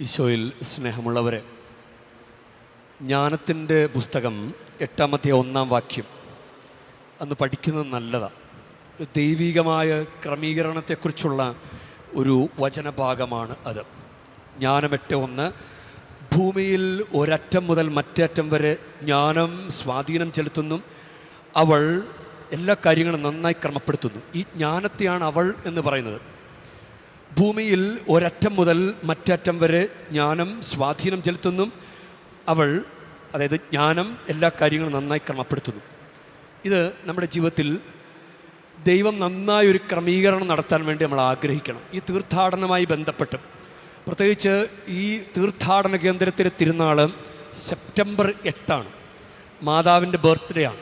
ഈശോയിൽ സ്നേഹമുള്ളവരെ ജ്ഞാനത്തിന്റെ പുസ്തകം എട്ടാമത്തെ ഒന്നാം വാക്യം. അന്ന് പഠിക്കുന്നത് നല്ലതാണ് ദൈവികമായ ക്രമീകരണത്തെക്കുറിച്ചുള്ള ഒരു വചനഭാഗമാണ് അത്. ജ്ഞാനമെട്ട് ഒന്ന് ഭൂമിയിൽ ഒരറ്റം മുതൽ മറ്റേ അറ്റം വരെ ജ്ഞാനം സ്വാധീനം ചെലുത്തുന്നു. അവൾ എല്ലാ കാര്യങ്ങളും നന്നായി ക്രമപ്പെടുത്തുന്നു. ഈ ജ്ഞാനത്തെയാണ് അവൾ എന്ന് പറയുന്നത്. ഭൂമിയിൽ ഒരറ്റം മുതൽ മറ്ററ്റം വരെ ജ്ഞാനം സ്വാധീനം ചെലുത്തുന്നു. അവൾ അതായത് ജ്ഞാനം എല്ലാ കാര്യങ്ങളും നന്നായി ക്രമപ്പെടുത്തുന്നു. ഇത് നമ്മുടെ ജീവിതത്തിൽ ദൈവം നന്നായി ഒരു ക്രമീകരണം നടത്താൻ വേണ്ടി നമ്മൾ ആഗ്രഹിക്കണം. ഈ തീർത്ഥാടനവുമായി ബന്ധപ്പെട്ട്. പ്രത്യേകിച്ച് ഈ തീർത്ഥാടന കേന്ദ്രത്തിലെ തിരുനാൾ സെപ്റ്റംബർ എട്ടാണ്. മാതാവിന്റെ ബർത്ത്ഡേ ആണ്.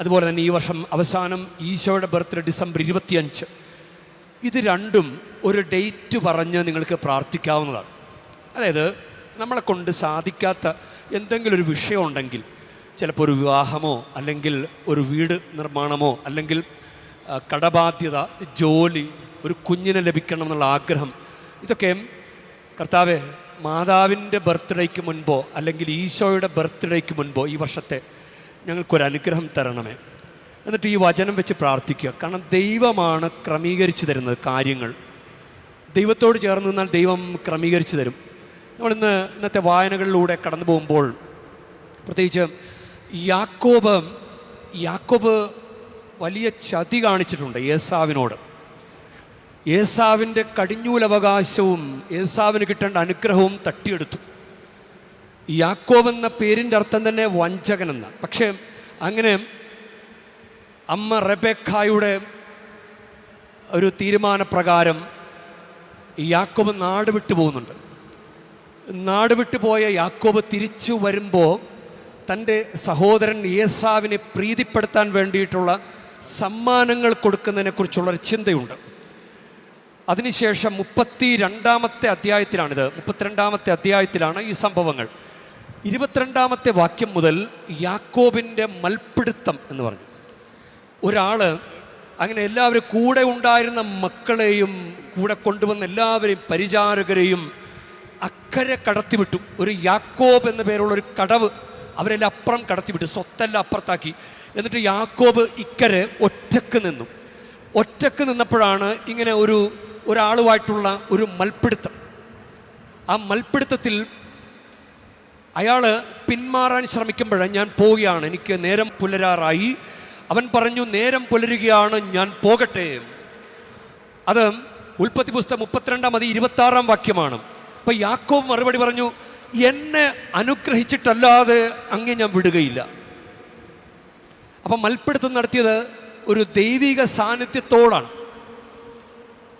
അതുപോലെ തന്നെ ഈ വർഷം അവസാനം ഈശോയുടെ ബർത്ത്ഡേ ഡിസംബർ ഇരുപത്തിയഞ്ച്. ഇത് രണ്ടും ഒരു ഡേറ്റ് പറഞ്ഞ് നിങ്ങൾക്ക് പ്രാർത്ഥിക്കാവുന്നതാണ്. അതായത് നമ്മളെ കൊണ്ട് സാധിക്കാത്ത എന്തെങ്കിലും ഒരു വിഷയം ഉണ്ടെങ്കിൽ ചിലപ്പോൾ ഒരു വിവാഹമോ അല്ലെങ്കിൽ ഒരു വീട് നിർമ്മാണമോ അല്ലെങ്കിൽ കടബാധ്യത ജോലി ഒരു കുഞ്ഞിനെ ലഭിക്കണം എന്നുള്ള ആഗ്രഹം ഇതൊക്കെ കർത്താവെ മാതാവിന്റെ ബർത്ത്ഡേക്ക് മുൻപോ അല്ലെങ്കിൽ ഈശോയുടെ ബർത്ത്ഡേക്ക് മുൻപോ ഈ വർഷത്തെ ഞങ്ങൾക്കൊരു അനുഗ്രഹം തരണമേ. എന്നിട്ട് ഈ വചനം വെച്ച് പ്രാർത്ഥിക്കുക. കാരണം ദൈവമാണ് ക്രമീകരിച്ചു തരുന്നത് കാര്യങ്ങൾ. ദൈവത്തോട് ചേർന്ന് നിന്നാൽ ദൈവം ക്രമീകരിച്ചു തരും. നമ്മളിന്ന് ഇന്നത്തെ വായനകളിലൂടെ കടന്നു പോകുമ്പോൾ പ്രത്യേകിച്ച് യാക്കോബ് യാക്കോബ് വലിയ ചതി കാണിച്ചിട്ടുണ്ട് ഏസാവിനോട്. ഏസാവിന്റെ കടിഞ്ഞൂലവകാശവും ഏസാവിന് കിട്ടേണ്ട അനുഗ്രഹവും തട്ടിയെടുത്തു. യാക്കോബ് എന്ന പേരിന്റെ അർത്ഥം തന്നെ വഞ്ചകൻ എന്ന. പക്ഷേ അങ്ങനെ അമ്മ റെബേക്കായുടെ ഒരു തീരുമാനപ്രകാരം യാക്കോബ് നാട് വിട്ടു പോകുന്നുണ്ട്. നാട് വിട്ടു പോയ യാക്കോബ് തിരിച്ചു വരുമ്പോൾ തന്റെ സഹോദരൻ ഏസാവിനെ പ്രീതിപ്പെടുത്താൻ വേണ്ടിയിട്ടുള്ള സമ്മാനങ്ങൾ കൊടുക്കുന്നതിനെക്കുറിച്ചുള്ളൊരു ചിന്തയുണ്ട്. അതിനുശേഷം മുപ്പത്തി രണ്ടാമത്തെ അധ്യായത്തിലാണിത്. മുപ്പത്തിരണ്ടാമത്തെ അധ്യായത്തിലാണ് ഈ സംഭവങ്ങൾ. ഇരുപത്തിരണ്ടാമത്തെ വാക്യം മുതൽ യാക്കോബിന്റെ മൽപ്പിടുത്തം എന്ന് പറഞ്ഞു. ഒരാൾ അങ്ങനെ എല്ലാവരും കൂടെ ഉണ്ടായിരുന്ന മക്കളെയും കൂടെ കൊണ്ടുവന്ന എല്ലാവരെയും പരിചാരകരെയും അക്കരെ കടത്തിവിട്ടു. ഒരു യാക്കോബ് എന്ന പേരുള്ള ഒരു കടവ് അവരെല്ലാം അപ്പുറം കടത്തിവിട്ടു സ്വത്തെല്ലാം അപ്പുറത്താക്കി. എന്നിട്ട് യാക്കോബ് ഇക്കരെ ഒറ്റയ്ക്ക് നിന്നു. ഒറ്റയ്ക്ക് നിന്നപ്പോഴാണ് ഇങ്ങനെ ഒരു ഒരാളുമായിട്ടുള്ള ഒരു മൽപ്പിടുത്തം. ആ മൽപ്പിടുത്തത്തിൽ അയാൾ പിന്മാറാൻ ശ്രമിക്കുമ്പോഴാണ് ഞാൻ പോവുകയാണ്. എനിക്ക് നേരം പുലരാറായി. അവൻ പറഞ്ഞു നേരം പുലരുകയാണ് ഞാൻ പോകട്ടെ. അത് ഉൽപ്പത്തി പുസ്തകം മുപ്പത്തിരണ്ടാം മതി ഇരുപത്താറാം വാക്യമാണ്. അപ്പൊ യാക്കോബ് മറുപടി പറഞ്ഞു എന്നെ അനുഗ്രഹിച്ചിട്ടല്ലാതെ അങ്ങേ ഞാൻ വിടുകയില്ല. അപ്പം മൽപ്പിടുത്തം നടത്തിയത് ഒരു ദൈവിക സാന്നിധ്യത്തോടാണ്.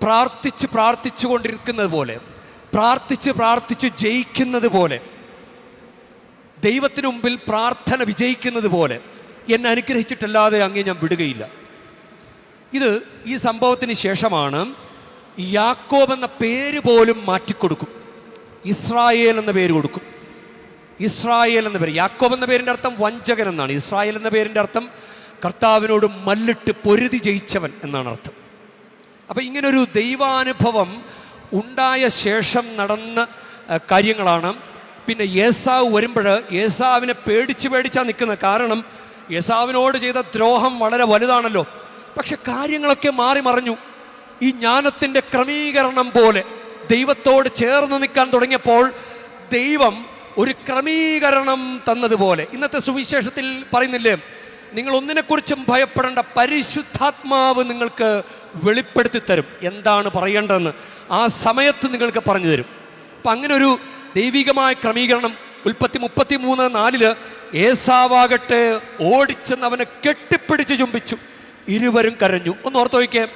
പ്രാർത്ഥിച്ച് പ്രാർത്ഥിച്ചു കൊണ്ടിരിക്കുന്നത് പോലെ പ്രാർത്ഥിച്ച് പ്രാർത്ഥിച്ച് ജയിക്കുന്നത് പോലെ ദൈവത്തിനു മുമ്പിൽ പ്രാർത്ഥന വിജയിക്കുന്നത് പോലെ എന്നെ അനുഗ്രഹിച്ചിട്ടല്ലാതെ അങ്ങേ ഞാൻ വിടുകയില്ല. ഇത് ഈ സംഭവത്തിന് ശേഷമാണ് യാക്കോബ് എന്ന പേര് പോലും മാറ്റിക്കൊടുക്കും. ഇസ്രായേൽ എന്ന പേര് കൊടുക്കും. ഇസ്രായേൽ എന്ന പേര്. യാക്കോബ് എന്ന പേരിന്റെ അർത്ഥം വഞ്ചകൻ എന്നാണ്. ഇസ്രായേൽ എന്ന പേരിന്റെ അർത്ഥം കർത്താവിനോട് മല്ലിട്ട് പൊരുതി ജയിച്ചവൻ എന്നാണ് അർത്ഥം. അപ്പോൾ ഇങ്ങനൊരു ദൈവാനുഭവം ഉണ്ടായ ശേഷം നടന്ന കാര്യങ്ങളാണ്. പിന്നെ യേസാവ് വരുമ്പോൾ യേസാവിനെ പേടിച്ച് പേടിച്ചാണ് നിൽക്കുന്നത്. കാരണം യേസാവിനോട് ചെയ്ത ദ്രോഹം വളരെ വലുതാണല്ലോ. പക്ഷെ കാര്യങ്ങളൊക്കെ മാറി മറിഞ്ഞു. ഈ ജ്ഞാനത്തിന്റെ ക്രമീകരണം പോലെ ദൈവത്തോട് ചേർന്ന് നിൽക്കാൻ തുടങ്ങിയപ്പോൾ ദൈവം ഒരു ക്രമീകരണം തന്നതുപോലെ. ഇന്നത്തെ സുവിശേഷത്തിൽ പറയുന്നില്ലേ നിങ്ങൾ ഒന്നിനെക്കുറിച്ചും ഭയപ്പെടേണ്ട പരിശുദ്ധാത്മാവ് നിങ്ങൾക്ക് വെളിപ്പെടുത്തി തരും. എന്താണ് പറയേണ്ടതെന്ന് ആ സമയത്ത് നിങ്ങൾക്ക് പറഞ്ഞു തരും. അപ്പം അങ്ങനെ ഒരു ദൈവികമായ ക്രമീകരണം ഉൽപ്പത്തി മുപ്പത്തി മൂന്ന് നാലിൽ ഏസാവാകട്ടെ ഓടിച്ചെന്ന് അവനെ കെട്ടിപ്പിടിച്ച് ചുംബിച്ചു. ഇരുവരും കരഞ്ഞു. ഒന്ന് ഓർത്ത് നോക്കിയേ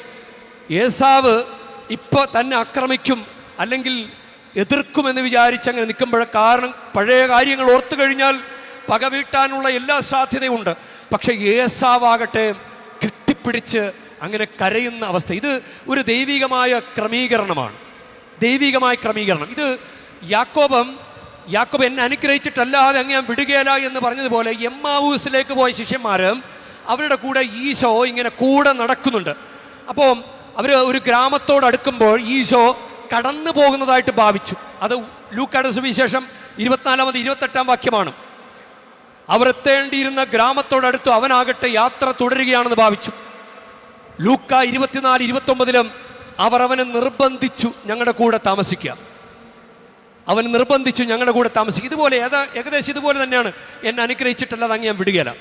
ഏസാവ് ഇപ്പോൾ തന്നെ ആക്രമിക്കും അല്ലെങ്കിൽ എതിർക്കുമെന്ന് വിചാരിച്ച് അങ്ങനെ നിൽക്കുമ്പോഴേ കാരണം പഴയ കാര്യങ്ങൾ ഓർത്തു കഴിഞ്ഞാൽ പക വീട്ടാനുള്ള എല്ലാ സാധ്യതയുമുണ്ട് പക്ഷേ ഏസാവാകട്ടെ കെട്ടിപ്പിടിച്ച് അങ്ങനെ കരയുന്ന അവസ്ഥ. ഇത് ഒരു ദൈവികമായ ക്രമീകരണമാണ്. ദൈവികമായ ക്രമീകരണം. ഇത് യാക്കോബം യാക്കോബ് എന്നെ അനുഗ്രഹിച്ചിട്ടല്ലാതെ അങ്ങ് ഞാൻ വിടുകയില്ല എന്ന് പറഞ്ഞതുപോലെ എമ്മാവൂസിലേക്ക് പോയ ശിഷ്യന്മാരും അവരുടെ കൂടെ ഈശോ ഇങ്ങനെ കൂടെ നടക്കുന്നുണ്ട്. അപ്പോൾ അവർ ഒരു ഗ്രാമത്തോട് അടുക്കുമ്പോൾ ഈശോ കടന്നു പോകുന്നതായിട്ട് ഭാവിച്ചു. അത് ലൂക്കാട് സുവിശേഷം ഇരുപത്തിനാലാമത് ഇരുപത്തെട്ടാം വാക്യമാണ്. അവർ എത്തേണ്ടിയിരുന്ന ഗ്രാമത്തോടടുത്ത് അവനാകട്ടെ യാത്ര തുടരുകയാണെന്ന് ഭാവിച്ചു. ലൂക്ക ഇരുപത്തിനാല് ഇരുപത്തൊമ്പതിലും അവർ അവനെ നിർബന്ധിച്ചു ഞങ്ങളുടെ കൂടെ താമസിക്കുക. അവൻ നിർബന്ധിച്ചു ഞങ്ങളുടെ കൂടെ താമസിക്കും. ഇതുപോലെ ഏതാ ഏകദേശം ഇതുപോലെ തന്നെയാണ്. എന്നെ അനുഗ്രഹിച്ചിട്ടല്ലാതെ അങ്ങ് ഞാൻ വിടുകയില്ല.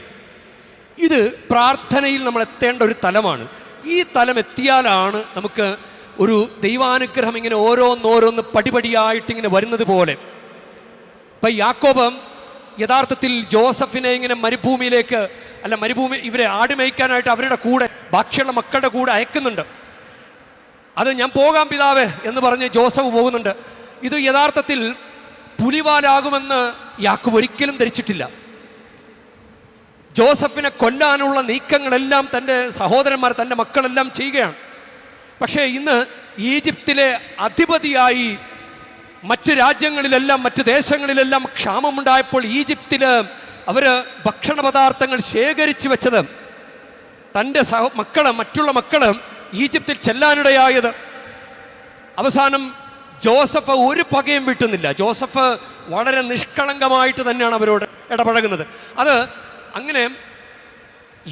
ഇത് പ്രാർത്ഥനയിൽ നമ്മൾ എത്തേണ്ട ഒരു തലമാണ്. ഈ തലം എത്തിയാലാണ് നമുക്ക് ഒരു ദൈവാനുഗ്രഹം ഇങ്ങനെ ഓരോന്നോരോന്ന് പടിപടിയായിട്ട് ഇങ്ങനെ വരുന്നത് പോലെ. ഇപ്പം യാക്കോബം യഥാർത്ഥത്തിൽ ജോസഫിനെ ഇങ്ങനെ മരുഭൂമിയിലേക്ക് അല്ല മരുഭൂമി ഇവരെ ആടുമേയ്ക്കാനായിട്ട് അവരുടെ കൂടെ ബാക്കിയുള്ള മക്കളുടെ കൂടെ അയക്കുന്നുണ്ട്. അത് ഞാൻ പോകാം പിതാവേ എന്ന് പറഞ്ഞ് ജോസഫ് പോകുന്നുണ്ട്. ഇത് യഥാർത്ഥത്തിൽ പുലിവാലാകുമെന്ന് യാക്കോബ് ഒരിക്കലും ധരിച്ചിട്ടില്ല. ജോസഫിനെ കൊല്ലാനുള്ള നീക്കങ്ങളെല്ലാം തന്റെ സഹോദരന്മാർ തന്റെ മക്കളെല്ലാം ചെയ്യുകയാണ്. പക്ഷേ ഇന്ന് ഈജിപ്തിലെ അധിപതിയായി മറ്റ് രാജ്യങ്ങളിലെല്ലാം മറ്റ് ദേശങ്ങളിലെല്ലാം ക്ഷാമമുണ്ടായപ്പോൾ ഈജിപ്തിൽ അവർ ഭക്ഷണ പദാർത്ഥങ്ങൾ ശേഖരിച്ചു വെച്ചത്. തന്റെ സഹ മക്കൾ മറ്റുള്ള മക്കൾ ഈജിപ്തിൽ ചെല്ലാനിടയായത്. അവസാനം ജോസഫ് ഒരു പകയും വിട്ടുന്നില്ല. ജോസഫ് വളരെ നിഷ്കളങ്കമായിട്ട് തന്നെയാണ് അവരോട് ഇടപഴകുന്നത്. അത് അങ്ങനെ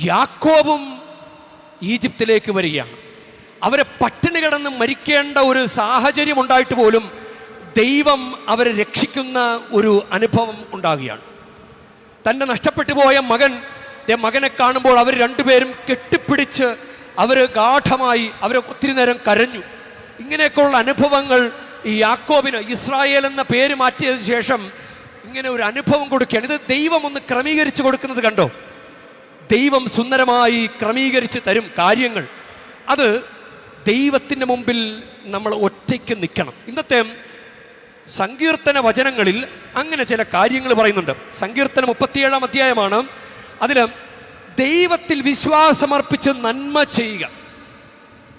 യാക്കോബും ഈജിപ്തിലേക്ക് വരികയാണ്. അവരെ പട്ടിണി കിടന്ന് മരിക്കേണ്ട ഒരു സാഹചര്യം ഉണ്ടായിട്ട് പോലും ദൈവം അവരെ രക്ഷിക്കുന്ന ഒരു അനുഭവം ഉണ്ടാകുകയാണ്. തന്റെ നഷ്ടപ്പെട്ടു പോയ മകൻ മകനെ കാണുമ്പോൾ അവർ രണ്ടുപേരും കെട്ടിപ്പിടിച്ച് അവർ ഗാഠമായി അവരെ ഒത്തിരി നേരം കരഞ്ഞു. ഇങ്ങനെയൊക്കെയുള്ള അനുഭവങ്ങൾ ഈ യാക്കോബിന് ഇസ്രായേൽ എന്ന പേര് മാറ്റിയതിനു ശേഷം ഇങ്ങനെ ഒരു അനുഭവം കൊടുക്കുകയാണ്. ഇത് ദൈവം ഒന്ന് ക്രമീകരിച്ച് കൊടുക്കുന്നത് കണ്ടോ? ദൈവം സുന്ദരമായി ക്രമീകരിച്ച് തരും കാര്യങ്ങൾ. അത് ദൈവത്തിന്റെ മുമ്പിൽ നമ്മൾ ഒറ്റയ്ക്ക് നിൽക്കണം. ഇന്നത്തെ സങ്കീർത്തന വചനങ്ങളിൽ അങ്ങനെ ചില കാര്യങ്ങൾ പറയുന്നുണ്ട്. സങ്കീർത്തനം മുപ്പത്തിയേഴാം അധ്യായമാണ്. അതിൽ ദൈവത്തിൽ വിശ്വാസമർപ്പിച്ച് നന്മ ചെയ്യുക.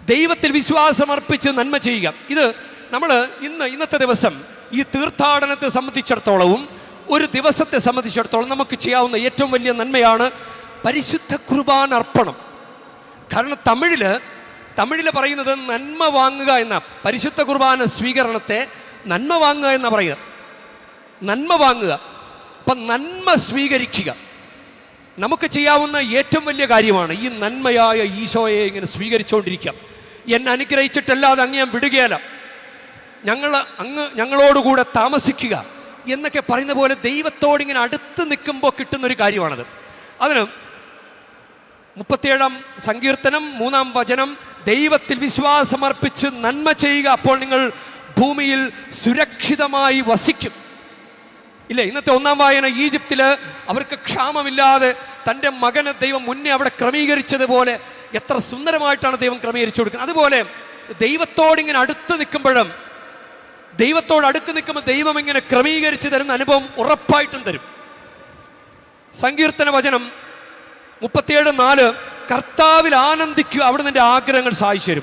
ദൈവത്തിൽ വിശ്വാസമർപ്പിച്ച് നന്മ ചെയ്യുക. ഇത് നമ്മൾ ഇന്ന് ഇന്നത്തെ ദിവസം ഈ തീർത്ഥാടനത്തെ സംബന്ധിച്ചിടത്തോളവും ഒരു ദിവസത്തെ സംബന്ധിച്ചിടത്തോളം നമുക്ക് ചെയ്യാവുന്ന ഏറ്റവും വലിയ നന്മയാണ് പരിശുദ്ധ കുർബാൻ അർപ്പണം. കാരണം തമിഴിൽ തമിഴിൽ പറയുന്നത് നന്മ വാങ്ങുക എന്ന പരിശുദ്ധ കുർബാന സ്വീകരണത്തെ നന്മ വാങ്ങുക എന്ന പറയുക. നന്മ വാങ്ങുക. അപ്പം നന്മ സ്വീകരിക്കുക. നമുക്ക് ചെയ്യാവുന്ന ഏറ്റവും വലിയ കാര്യമാണ് ഈ നന്മയായ ഈശോയെ ഇങ്ങനെ സ്വീകരിച്ചുകൊണ്ടിരിക്കുക. എന്നെ അനുഗ്രഹിച്ചിട്ടല്ലാതെ അങ്ങ് ഞാൻ വിടുകയല്ല. ഞങ്ങൾ അങ്ങ് ഞങ്ങളോടുകൂടെ താമസിക്കുക എന്നൊക്കെ പറയുന്ന പോലെ ദൈവത്തോട് ഇങ്ങനെ അടുത്ത് നിൽക്കുമ്പോൾ കിട്ടുന്നൊരു കാര്യമാണത്. അതിന് മുപ്പത്തിയേഴാം സങ്കീർത്തനം മൂന്നാം വചനം ദൈവത്തിൽ വിശ്വാസമർപ്പിച്ച് നന്മ ചെയ്യുക അപ്പോൾ നിങ്ങൾ ഭൂമിയിൽ സുരക്ഷിതമായി വസിക്കും. ഇല്ല? ഇന്നത്തെ ഒന്നാം വായന ഈജിപ്തിൽ അവർക്ക് ക്ഷാമമില്ലാതെ തന്റെ മകനെ ദൈവം മുന്നേ അവിടെ ക്രമീകരിച്ചതുപോലെ എത്ര സുന്ദരമായിട്ടാണ് ദൈവം ക്രമീകരിച്ചു കൊടുക്കുന്നത്. അതുപോലെ ദൈവത്തോടിങ്ങനെ അടുത്ത് നിൽക്കുമ്പോഴും ദൈവത്തോട് അടുക്ക് നിൽക്കുമ്പോൾ ദൈവം ഇങ്ങനെ ക്രമീകരിച്ച് തരുന്ന അനുഭവം ഉറപ്പായിട്ടും തരും. സങ്കീർത്തന വചനം മുപ്പത്തിയേഴ് നാല് കർത്താവിൽ ആനന്ദിക്കുക അവിടെ നിന്റെ ആഗ്രഹങ്ങൾ സഹായിച്ചു തരും.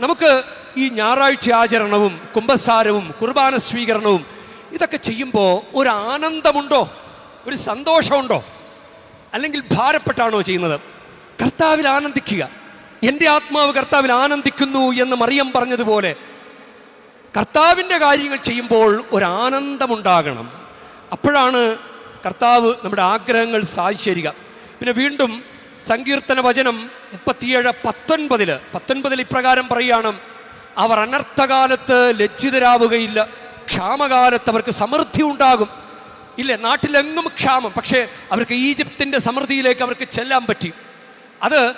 നമുക്ക് ഈ ഞായറാഴ്ച ആചരണവും കുംഭസാരവും കുർബാന സ്വീകരണവും ഇതൊക്കെ ചെയ്യുമ്പോൾ ഒരു ആനന്ദമുണ്ടോ? ഒരു സന്തോഷമുണ്ടോ? അല്ലെങ്കിൽ ഭാരപ്പെട്ടാണോ ചെയ്യുന്നത്? കർത്താവിൽ ആനന്ദിക്കുക. എന്റെ ആത്മാവ് കർത്താവിൽ ആനന്ദിക്കുന്നു എന്ന് മറിയം പറഞ്ഞതുപോലെ കർത്താവിന്റെ കാര്യങ്ങൾ ചെയ്യുമ്പോൾ ഒരാനന്ദമുണ്ടാകണം. അപ്പോഴാണ് കർത്താവ് നമ്മുടെ ആഗ്രഹങ്ങൾ സാധിച്ചരിക. പിന്നെ വീണ്ടും സങ്കീർത്തന വചനം മുപ്പത്തിയേഴ് പത്തൊൻപതിൽ പത്തൊൻപതിൽ ഇപ്രകാരം പറയുകയാണ് അവർ അനർത്ഥകാലത്ത് ലജ്ജിതരാവുകയില്ല. ക്ഷാമകാലത്ത് അവർക്ക് സമൃദ്ധി ഉണ്ടാകും. ഇല്ലേ നാട്ടിലെങ്ങും ക്ഷാമം പക്ഷേ അവർക്ക് ഈജിപ്തിന്റെ സമൃദ്ധിയിലേക്ക് അവർക്ക് ചെല്ലാൻ പറ്റി. അത്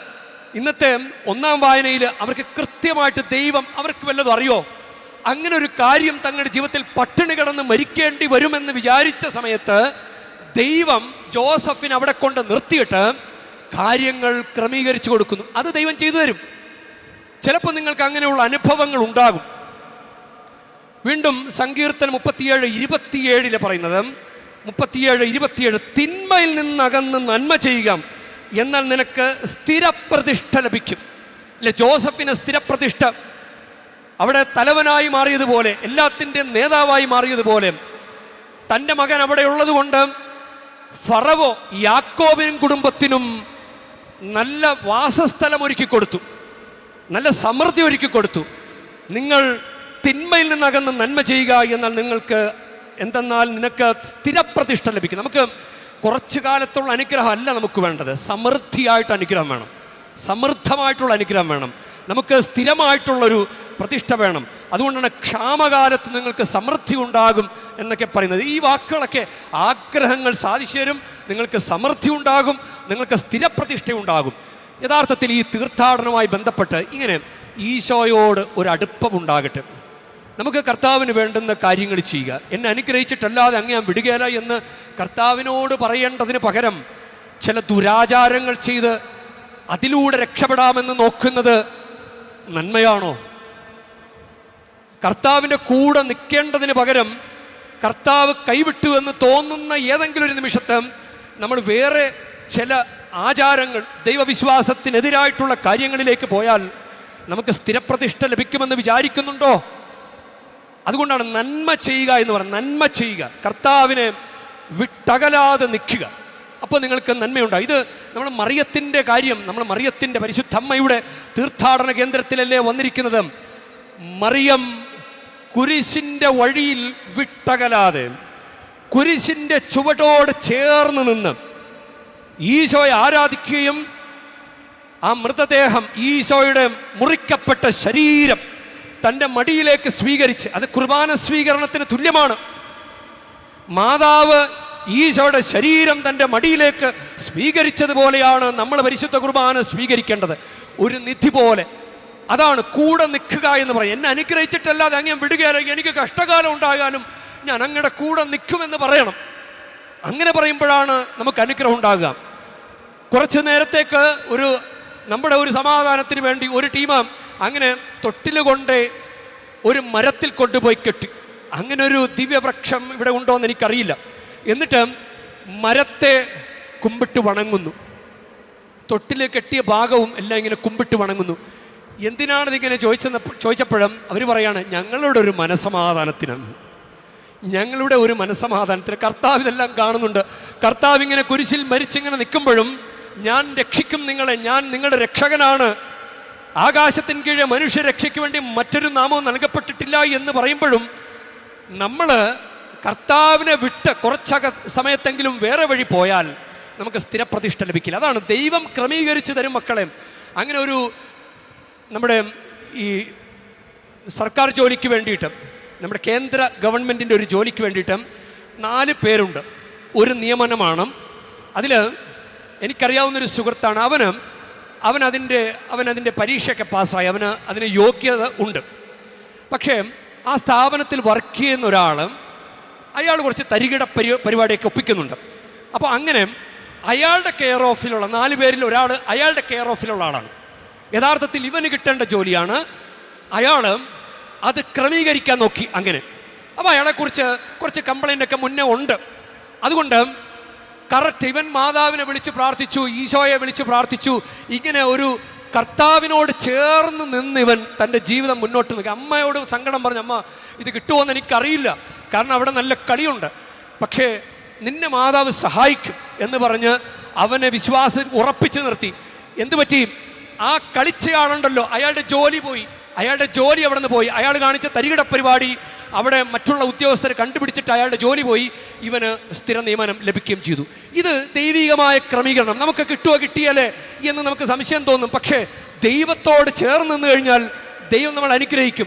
ഇന്നത്തെ ഒന്നാം വായനയിൽ അവർക്ക് കൃത്യമായിട്ട് ദൈവം അവർക്ക് വല്ലതും അറിയോ? അങ്ങനെ ഒരു കാര്യം തങ്ങളുടെ ജീവിതത്തിൽ പട്ടിണി കിടന്ന് മരിക്കേണ്ടി വരുമെന്ന് വിചാരിച്ച സമയത്ത് ദൈവം ജോസഫിനെ അവിടെ കൊണ്ട് നിർത്തിയിട്ട് കാര്യങ്ങൾ ക്രമീകരിച്ചു കൊടുക്കുന്നു. അത് ദൈവം ചെയ്തു തരും. ചിലപ്പോൾ നിങ്ങൾക്ക് അങ്ങനെയുള്ള അനുഭവങ്ങൾ ഉണ്ടാകും. വീണ്ടും സങ്കീർത്തനം മുപ്പത്തിയേഴ് ഇരുപത്തിയേഴിൽ പറയുന്നത് മുപ്പത്തിയേഴ് ഇരുപത്തിയേഴ് തിന്മയിൽ നിന്നകന്ന് നന്മ ചെയ്യുക എന്നാൽ നിനക്ക് സ്ഥിരപ്രതിഷ്ഠ ലഭിക്കും. അല്ലെ ജോസഫിന് സ്ഥിരപ്രതിഷ്ഠ അവിടെ തലവനായി മാറിയതുപോലെ എല്ലാത്തിന്റെയും നേതാവായി മാറിയതുപോലെ തന്റെ മകൻ അവിടെ ഉള്ളതുകൊണ്ട് ഫറവോ യാക്കോബിനും കുടുംബത്തിനും നല്ല വാസസ്ഥലം ഒരുക്കി കൊടുത്തു നല്ല സമൃദ്ധി ഒരുക്കി കൊടുത്തു. നിങ്ങൾ തിന്മയിൽ നിന്നകന്ന് നന്മ ചെയ്യുക എന്നാൽ നിങ്ങൾക്ക് എന്തെന്നാൽ നിനക്ക് സ്ഥിരപ്രതിഷ്ഠ ലഭിക്കും. നമുക്ക് കുറച്ചു കാലത്തുള്ള അനുഗ്രഹം അല്ല നമുക്ക് വേണ്ടത്. സമൃദ്ധിയായിട്ട് അനുഗ്രഹം വേണം. സമൃദ്ധമായിട്ടുള്ള അനുഗ്രഹം വേണം. നമുക്ക് സ്ഥിരമായിട്ടുള്ളൊരു പ്രതിഷ്ഠ വേണം. അതുകൊണ്ടാണ് ക്ഷാമകാലത്ത് നിങ്ങൾക്ക് സമൃദ്ധി ഉണ്ടാകും എന്നൊക്കെ പറയുന്നത്. ഈ വാക്കുകളൊക്കെ ആഗ്രഹങ്ങൾ സാധിച്ചു തരും നിങ്ങൾക്ക് സമൃദ്ധി ഉണ്ടാകും നിങ്ങൾക്ക് സ്ഥിരപ്രതിഷ്ഠ ഉണ്ടാകും. യഥാർത്ഥത്തിൽ ഈ തീർത്ഥാടനവുമായി ബന്ധപ്പെട്ട് ഇങ്ങനെ ഈശോയോട് ഒരു അടുപ്പമുണ്ടാകട്ടെ നമുക്ക് കർത്താവിന് വേണ്ടുന്ന കാര്യങ്ങൾ ചെയ്യുക. എന്നെ അനുഗ്രഹിച്ചിട്ടല്ലാതെ അങ്ങ് ഞാൻ വിടുകയില്ല എന്ന് കർത്താവിനോട് പറയേണ്ടതിന് പകരം ചില ദുരാചാരങ്ങൾ ചെയ്ത് അതിലൂടെ രക്ഷപ്പെടാമെന്ന് നോക്കുന്നത് നന്മയാണോ? കർത്താവിന്റെ കൂടെ നിൽക്കേണ്ടതിന് പകരം കർത്താവ് കൈവിട്ടു എന്ന് തോന്നുന്ന ഏതെങ്കിലും ഒരു നിമിഷത്തെ നമ്മൾ വേറെ ചില ആചാരങ്ങൾ ദൈവവിശ്വാസത്തിനെതിരായിട്ടുള്ള കാര്യങ്ങളിലേക്ക് പോയാൽ നമുക്ക് സ്ഥിരപ്രതിഷ്ഠ ലഭിക്കുമെന്ന് വിചാരിക്കുന്നുണ്ടോ? അതുകൊണ്ടാണ് നന്മ ചെയ്യുക എന്ന് പറയുന്നത്. നന്മ ചെയ്യുക. കർത്താവിനെ വിട്ടകലാതെ നിൽക്കുക. അപ്പോൾ നിങ്ങൾക്ക് നന്മയുണ്ട് ഇത് നമ്മൾ മറിയത്തിന്റെ കാര്യം നമ്മൾ മറിയത്തിന്റെ പരിശുദ്ധമ്മയുടെ തീർത്ഥാടന കേന്ദ്രത്തിലല്ലേ വന്നിരിക്കുന്നത്? മറിയം കുരിശിന്റെ വഴിയിൽ വിട്ടകലാതെ കുരിശിന്റെ ചുവടോട് ചേർന്ന് നിന്ന് ഈശോയെ ആരാധിക്കുകയും ആ മൃതദേഹം ഈശോയുടെ മുറിക്കപ്പെട്ട ശരീരം തന്റെ മടിയിലേക്ക് സ്വീകരിച്ച് അത് കുർബാന സ്വീകരണത്തിന് തുല്യമാണ്. മാതാവ് ഈശോയുടെ ശരീരം തന്റെ മടിയിലേക്ക് സ്വീകരിച്ചതുപോലെയാണ് നമ്മൾ പരിശുദ്ധ കുർബാന സ്വീകരിക്കേണ്ടത്. ഒരു നിധി പോലെ. അതാണ് കൂടെ നിൽക്കുക എന്ന് പറയും എന്നെ അനുഗ്രഹിച്ചിട്ടല്ലാതെ അങ്ങനെ വിടുകയല്ല. എനിക്ക് കഷ്ടകാലം ഉണ്ടാകാനും ഞാൻ അങ്ങയുടെ കൂടെ നിൽക്കുമെന്ന് പറയണം. അങ്ങനെ പറയുമ്പോഴാണ് നമുക്ക് അനുഗ്രഹം ഉണ്ടാകുക. കുറച്ച് നേരത്തേക്ക് ഒരു നമ്മുടെ ഒരു സമാധാനത്തിന് വേണ്ടി ഒരു ടീം അങ്ങനെ തൊട്ടിൽ കൊണ്ട് ഒരു മരത്തിൽ കൊണ്ടുപോയി കെട്ടി. അങ്ങനെ ഒരു ദിവ്യവൃക്ഷം ഇവിടെ ഉണ്ടോ എന്ന് എനിക്കറിയില്ല. എന്നിട്ട് മരത്തെ കുമ്പിട്ട് വണങ്ങുന്നു. തൊട്ടിൽ കെട്ടിയ ഭാഗവും എല്ലാം ഇങ്ങനെ കുമ്പിട്ട് വണങ്ങുന്നു. എന്തിനാണ് ഇതിങ്ങനെ ചോദിച്ചെന്ന ചോദിച്ചപ്പോഴും അവർ പറയാണ് ഞങ്ങളുടെ ഒരു മനസമാധാനത്തിനാണ് ഞങ്ങളുടെ ഒരു മനസമാധാനത്തിന് കർത്താവ് ഇതെല്ലാം കാണുന്നുണ്ട്. കർത്താവ് ഇങ്ങനെ കുരിശിൽ മരിച്ചിങ്ങനെ നിൽക്കുമ്പോഴും ഞാൻ രക്ഷിക്കും നിങ്ങളെ ഞാൻ നിങ്ങളുടെ രക്ഷകനാണ്. ആകാശത്തിന് കീഴെ മനുഷ്യ രക്ഷയ്ക്ക് വേണ്ടി മറ്റൊരു നാമവും നൽകപ്പെട്ടിട്ടില്ല എന്ന് പറയുമ്പോഴും നമ്മൾ കർത്താവിനെ വിട്ട് കുറച്ചക സമയത്തെങ്കിലും വേറെ വഴി പോയാൽ നമുക്ക് സ്ഥിരപ്രതിഷ്ഠ ലഭിക്കില്ല. അതാണ് ദൈവം ക്രമീകരിച്ച് തരും മക്കളെ. അങ്ങനെ ഒരു നമ്മുടെ ഈ സർക്കാർ ജോലിക്ക് വേണ്ടിയിട്ട് നമ്മുടെ കേന്ദ്ര ഗവൺമെന്റിന്റെ ഒരു ജോലിക്ക് വേണ്ടിയിട്ട് നാല് പേരുണ്ട്. ഒരു നിയമനമാണ്. അതിൽ എനിക്കറിയാവുന്നൊരു സുഹൃത്താണ്. അവന് അവൻ അതിന്റെ പരീക്ഷയൊക്കെ പാസ്സായി. അവന് അതിന് യോഗ്യത ഉണ്ട്. പക്ഷേ ആ സ്ഥാപനത്തിൽ വർക്ക് ചെയ്യുന്ന ഒരാൾ അയാൾ കുറച്ച് തരികിട പരി പരിപാടിയൊക്കെ ഒപ്പിക്കുന്നുണ്ട്. അപ്പോൾ അങ്ങനെ അയാളുടെ കെയർ ഓഫിലുള്ള നാല് പേരിൽ ഒരാൾ അയാളുടെ കെയർ ഓഫിലുള്ള ആളാണ്. യഥാർത്ഥത്തിൽ ഇവന് കിട്ടേണ്ട ജോലിയാണ് അയാൾ അത് ക്രമീകരിക്കാൻ നോക്കി അങ്ങനെ. അപ്പോൾ അയാളെക്കുറിച്ച് കുറച്ച് കംപ്ലൈന്റ് ഒക്കെ മുന്നേ ഉണ്ട്. അതുകൊണ്ട് കറക്റ്റ് ഇവൻ മാതാവിനെ വിളിച്ച് പ്രാർത്ഥിച്ചു ഈശോയെ വിളിച്ച് പ്രാർത്ഥിച്ചു ഇങ്ങനെ ഒരു കർത്താവിനോട് ചേർന്ന് നിന്ന് ഇവൻ തന്റെ ജീവിതം മുന്നോട്ട് നിൽക്കുക. അമ്മയോട് സങ്കടം പറഞ്ഞു അമ്മ ഇത് കിട്ടുമോയെന്ന് എനിക്കറിയില്ല. കാരണം അവിടെ നല്ല കളിയുണ്ട്. പക്ഷേ നിന്നെ മാതാവ് സഹായിക്കും. എന്ന് പറഞ്ഞ് അവനെ വിശ്വാസം ഉറപ്പിച്ചു നിർത്തി. എന്തു പറ്റി? ആ കളിച്ചയാളുണ്ടല്ലോ അയാളുടെ ജോലി പോയി. അയാളുടെ ജോലി അവിടെ നിന്ന് പോയി. അയാൾ കാണിച്ച തരികിട പരിപാടി അവിടെ മറ്റുള്ള ഉദ്യോഗസ്ഥരെ കണ്ടുപിടിച്ചിട്ട് അയാളുടെ ജോലി പോയി ഇവന് സ്ഥിര നിയമനം ലഭിക്കുകയും ചെയ്തു. ഇത് ദൈവികമായ ക്രമീകരണം. നമുക്ക് കിട്ടുമോ കിട്ടിയാലേ എന്ന് നമുക്ക് സംശയം തോന്നും. പക്ഷേ ദൈവത്തോട് ചേർന്ന് നിന്ന് കഴിഞ്ഞാൽ ദൈവം നമ്മൾ അനുഗ്രഹിക്കും.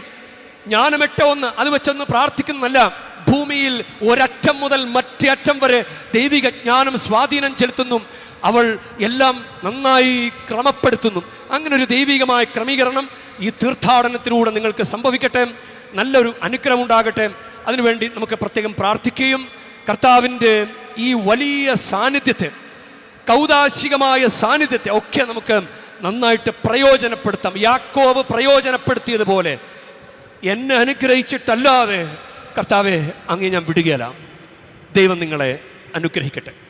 ജ്ഞാനമെട്ട ഒന്ന് അത് വെച്ചൊന്ന് പ്രാർത്ഥിക്കുന്നല്ല ഭൂമിയിൽ ഒരറ്റം മുതൽ മറ്റേ അറ്റം വരെ ദൈവിക ജ്ഞാനം സ്വാധീനം ചെലുത്തുന്നു. അവൾ എല്ലാം നന്നായി ക്രമപ്പെടുത്തുന്നു. അങ്ങനെ ഒരു ദൈവികമായ ക്രമീകരണം ഈ തീർത്ഥാടനത്തിലൂടെ നിങ്ങൾക്ക് സംഭവിക്കട്ടെ. നല്ലൊരു അനുഗ്രഹം ഉണ്ടാകട്ടെ. അതിനുവേണ്ടി നമുക്ക് പ്രത്യേകം പ്രാർത്ഥിക്കുകയും കർത്താവിന്റെ ഈ വലിയ സാന്നിധ്യത്തെ കൗതാശികമായ സാന്നിധ്യത്തെ ഒക്കെ നമുക്ക് നന്നായിട്ട് പ്രയോജനപ്പെടുത്താം. യാക്കോവ് പ്രയോജനപ്പെടുത്തിയതുപോലെ എന്നെ അനുഗ്രഹിച്ചിട്ടല്ലാതെ കർത്താവെ അങ്ങേ ഞാൻ വിടുകയല്ല. ദൈവം നിങ്ങളെ അനുഗ്രഹിക്കട്ടെ.